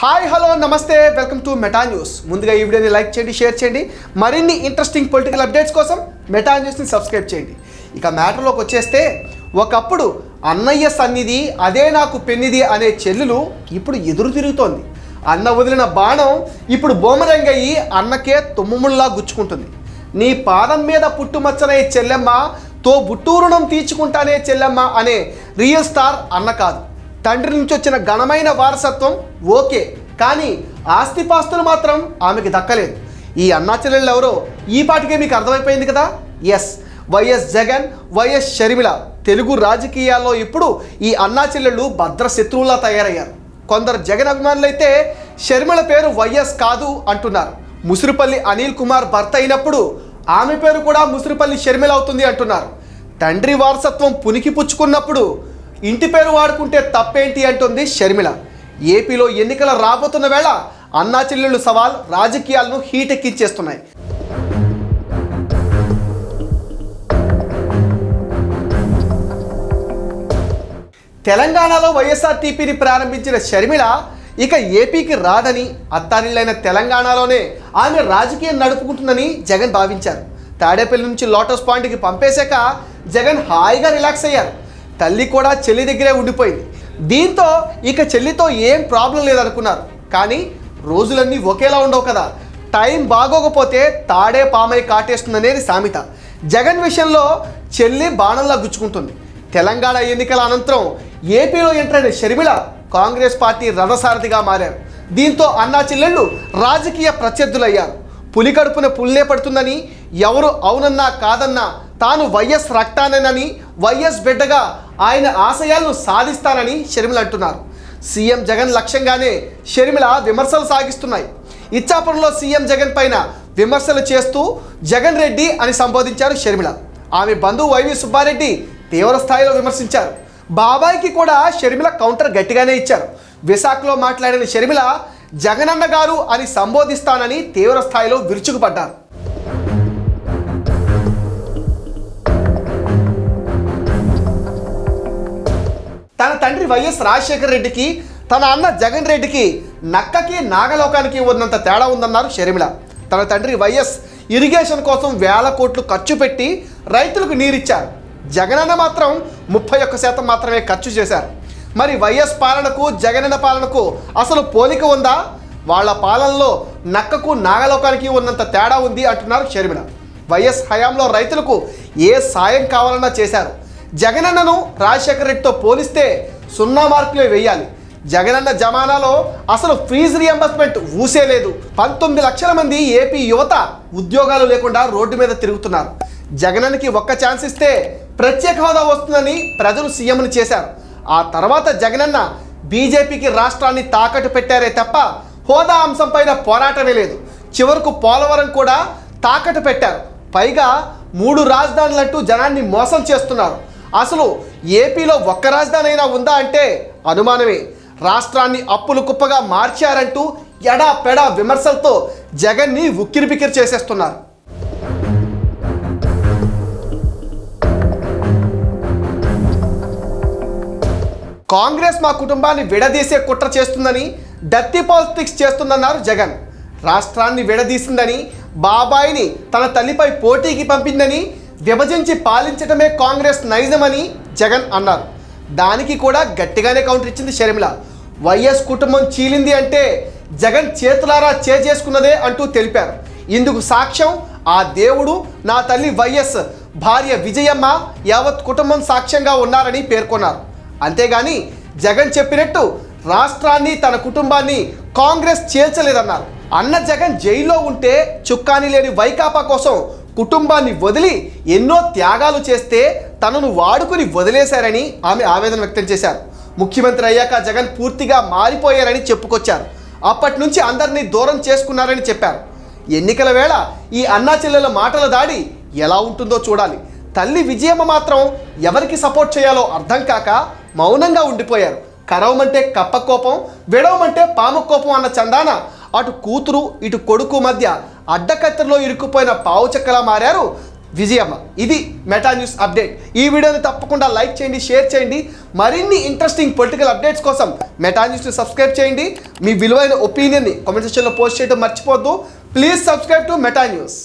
Hi hello నమస్తే welcome to Meta news. ముందుగా ఈ వీడియోని లైక్ చేయండి షేర్ చేయండి. మరిన్ని ఇంట్రెస్టింగ్ పొలిటికల్ అప్డేట్స్ కోసం మెటా న్యూస్ని సబ్స్క్రైబ్ చేయండి. ఇక మ్యాటర్లోకి వచ్చేస్తే ఒకప్పుడు అన్నయ్య సన్నిధి అదే నాకు పెన్నిది అనే చెల్లెలు ఇప్పుడు ఎదురు తిరుగుతోంది. అన్న వదిలిన బాణం ఇప్పుడు బోమరంగయ్యి అన్నకే తుమ్ముముల్లా గుచ్చుకుంటుంది. నీ పాదం మీద పుట్టుమచ్చనే చెల్లెమ్మ తో బుట్టూరుణం తీర్చుకుంటానే చెల్లెమ్మ అనే రియల్ స్టార్ అన్న కాదు. తండ్రి నుంచి వచ్చిన ఘనమైన వారసత్వం ఓకే కానీ ఆస్తిపాస్తులు మాత్రం ఆమెకి దక్కలేదు. ఈ అన్నాచెల్లెళ్ళు ఎవరో ఈ పాటికే మీకు అర్థమైపోయింది కదా? S YS Jagan YS Sharmila Telugu రాజకీయాల్లో ఇప్పుడు ఈ అన్నాచెల్లెళ్ళు భద్ర శత్రువులా తయారయ్యారు. కొందరు జగన్ అభిమానులైతే షర్మిల పేరు వైఎస్ కాదు అంటున్నారు. ముసిరిపల్లి అనిల్ కుమార్ భర్త అయినప్పుడు ఆమె పేరు కూడా ముసిరిపల్లి షర్మిల అవుతుంది అంటున్నారు. తండ్రి వారసత్వం పునికి పుచ్చుకున్నప్పుడు ఇంటి పేరు వాడుకుంటే తప్పేంటి అంటుంది షర్మిల. ఏపీలో ఎన్నికల రాబోతున్న వేళ అన్నా చెల్లెళ్ళు సవాల్ రాజకీయాలను హీటెక్కించేస్తున్నాయి. తెలంగాణలో వైఎస్ఆర్టీపీని ప్రారంభించిన షర్మిల ఇక ఏపీకి రాదని అత్తారిల్లైన తెలంగాణలోనే ఆమె రాజకీయం నడుపుకుంటుందని జగన్ భావించారు. తాడేపల్లి నుంచి లోటస్ పాయింట్కి పంపేశాక జగన్ హాయిగా రిలాక్స్ అయ్యారు. తల్లి కూడా చెల్లి దగ్గరే ఉండిపోయింది. దీంతో ఇక చెల్లితో ఏం ప్రాబ్లం లేదనుకున్నారు. కానీ రోజులన్నీ ఒకేలా ఉండవు కదా. టైం బాగోకపోతే తాడే పామై కాటేస్తుందనేది సామెత. జగన్ విషయంలో చెల్లి బాణంలా గుచ్చుకుంటుంది. తెలంగాణ ఎన్నికల అనంతరం ఏపీలో ఎంటర్ అయిన షర్మిల కాంగ్రెస్ పార్టీ రథసారథిగా మారారు. దీంతో అన్నా చెల్లెళ్ళు రాజకీయ ప్రత్యర్థులయ్యారు. పులి కడుపున పుల్లే పడుతుందని ఎవరు అవునన్నా కాదన్నా తాను వైఎస్ రక్తానేనని వైఎస్ బిడ్డగా ఆయన ఆశయాలను సాధిస్తానని షర్మిల అంటున్నారు. సీఎం జగన్ లక్ష్యంగానే షర్మిల విమర్శలు సాగిస్తున్నాయి. ఇచ్చాపురంలో సీఎం జగన్ పైన విమర్శలు చేస్తూ జగన్ రెడ్డి అని సంబోధించారు షర్మిల. ఆమె బంధువు వైవి సుబ్బారెడ్డి తీవ్ర స్థాయిలో విమర్శించారు. బాబాయ్కి కూడా షర్మిల కౌంటర్ గట్టిగానే ఇచ్చారు. విశాఖలో మాట్లాడిన షర్మిల జగనన్న గారు అని సంబోధిస్తానని తీవ్ర స్థాయిలో విరుచుకుపడ్డారు. వైఎస్ రాజశేఖర రెడ్డికి తన అన్న జగన్ రెడ్డికి నక్కకి నాగలోకానికి ఉన్నంత తేడా ఉందన్నారు షర్మిల. తన తండ్రి వైఎస్ ఇరిగేషన్ కోసం వేల కోట్లు ఖర్చు పెట్టి రైతులకు నీరిచ్చారు. జగనన్న మాత్రం ముప్పై ఒక్క శాతం మాత్రమే ఖర్చు చేశారు. మరి వైఎస్ పాలనకు జగనన్న పాలనకు అసలు పోలిక ఉందా? వాళ్ళ పాలనలో నక్కకు నాగలోకానికి ఉన్నంత తేడా ఉంది అంటున్నారు షర్మిల. వైఎస్ హయాంలో రైతులకు ఏ సాయం కావాలన్నా చేశారు. జగనన్నను రాజశేఖర రెడ్డితో పోలిస్తే సున్నా మార్కులే వేయాలి. జగనన్న జమానాలో అసలు ఫీజు రియంబర్స్మెంట్ ఊసే లేదు. పంతొమ్మిది లక్షల మంది ఏపీ యువత ఉద్యోగాలు లేకుండా రోడ్డు మీద తిరుగుతున్నారు. జగనన్నకి ఒక్క ఛాన్స్ ఇస్తే ప్రత్యేక హోదా వస్తుందని ప్రజలు సీఎంని చేశారు. ఆ తర్వాత జగనన్న బీజేపీకి రాష్ట్రాన్ని తాకట్టు పెట్టారే తప్ప హోదా అంశంపైన పోరాటమే లేదు. చివరకు పోలవరం కూడా తాకట్టు పెట్టారు. పైగా మూడు రాజధానులంటూ జనాన్ని మోసం చేస్తున్నారు. అసలు ఏపీలో ఒక్క రాజధాని అయినా ఉందా అంటే అనుమానమే. రాష్ట్రాన్ని అప్పులు కుప్పగా మార్చారంటూ ఎడా పెడా విమర్శలతో జగన్ని ఉక్కిరిబిక్కిరి చేసేస్తున్నారు. కాంగ్రెస్ మా కుటుంబాన్ని విడదీసే కుట్ర చేస్తుందని డత్తి పాలిటిక్స్ చేస్తుందన్నారు జగన్. రాష్ట్రాన్ని విడదీసిందని బాబాయిని తన తల్లిపై పోటీకి పంపిందని విభజించి పాలించడమే కాంగ్రెస్ నైజమని జగన్ అన్నారు. దానికి కూడా గట్టిగానే కౌంటర్ ఇచ్చింది షర్మిల. వైఎస్ కుటుంబం చీలింది అంటే జగన్ చేతులారా చేసుకున్నదే అంటూ తెలిపారు. ఇందుకు సాక్ష్యం ఆ దేవుడు నా తల్లి వైఎస్ భార్య విజయమ్మ యావత్ కుటుంబం సాక్ష్యంగా ఉన్నారని పేర్కొన్నారు. అంతేగాని జగన్ చెప్పినట్టు రాష్ట్రాన్ని తన కుటుంబాన్ని కాంగ్రెస్ చేర్చలేదన్నారు. అన్న జగన్ జైల్లో ఉంటే చుక్కాని లేని వైకాపా కోసం కుటుంబాన్ని వదిలి ఎన్నో త్యాగాలు చేస్తే తనను వాడుకుని వదిలేశారని ఆమె ఆవేదన వ్యక్తం చేశారు. ముఖ్యమంత్రి అయ్యాక జగన్ పూర్తిగా మారిపోయారని చెప్పుకొచ్చారు. అప్పటి నుంచి అందరినీ దూరం చేసుకున్నారని చెప్పారు. ఎన్నికల వేళ ఈ అన్నా చెల్లెల మాటల దాడి ఎలా ఉంటుందో చూడాలి. తల్లి విజయమ్మ మాత్రం ఎవరికి సపోర్ట్ చేయాలో అర్థం కాక మౌనంగా ఉండిపోయారు. కరవమంటే కప్ప కోపం విడవమంటే పాము కోపం అన్న చందాన అటు కూతురు ఇటు కొడుకు మధ్య అడ్డకత్తెరలో ఇరుక్కుపోయిన పావుచక్కలా మారారు విజయమ్మ. ఇది మెటా న్యూస్ అప్డేట్. ఈ వీడియోని తప్పకుండా లైక్ చేయండి షేర్ చేయండి. మరిన్ని ఇంట్రెస్టింగ్ పొలిటికల్ అప్డేట్స్ కోసం మెటా న్యూస్ని సబ్స్క్రైబ్ చేయండి. మీ విలువైన ఒపీనియన్ని కామెంట్ సెక్షన్లో పోస్ట్ చేయడం మర్చిపోద్దు please subscribe to Meta news